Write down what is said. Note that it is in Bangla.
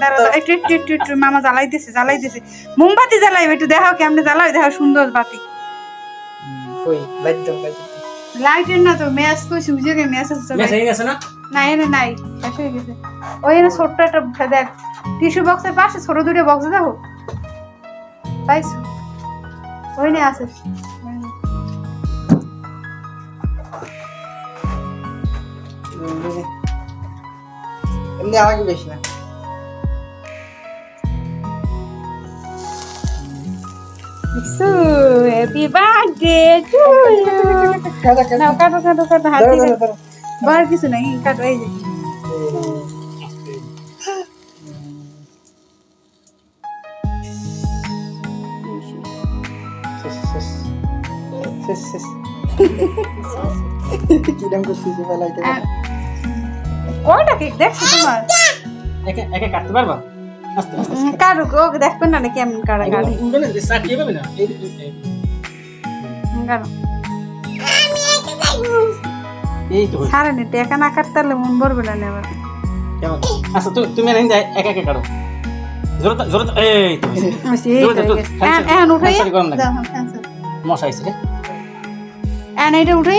দাঁড়া দাঁড়া, একটু একটু একটু একটু মামা জ্বালাই দিছে জ্বালাই দিছে। মোমবাতি জ্বালাইবে একটু দেখাও কেমনে জ্বালাই দেখাও সুন্দর বাতি। লাইটের না তো ম্যাচ কই সুজে গে ম্যাচ আছে মেস হয়ে গেছে না? না এনে নাই শেষ হয়ে গেছে। ওই এনে ছোট্ট একটা দেখ টিস্যু বক্সের পাশে ছোট দুটো বক্স দেখো। পাইছো? ওই নে আছে। এমনি আমাকে বেশি না হ্যাপি বার্থডে টু কাদা কাদা নাও কাটো কাটো কাটো হাত দাঁড়াও, দিয়ে দাঁড়াও, দাঁড়াও। বার কিছু নাই কাটো এই যে শেষ, শেষ। শেষ, শেষ। কিরম করছিস বেলাইতে আহ, কয়টা কেক? দেখছ তোমার। একে একে কাটতে পারবা? আস্তে আস্তে উম, কাটো গো দেখবেন না না পাবে এই তো। সারে নি মন ভরবে কেমন? আচ্ছা তুমি এক একে কাটো। জোরে তো- জোরে এই তো হয়েছে। জোরে তো তো- হয়ে এখন উঠাই হ্যাঁ। মশা আইছে রে। এখন এটা উঠাই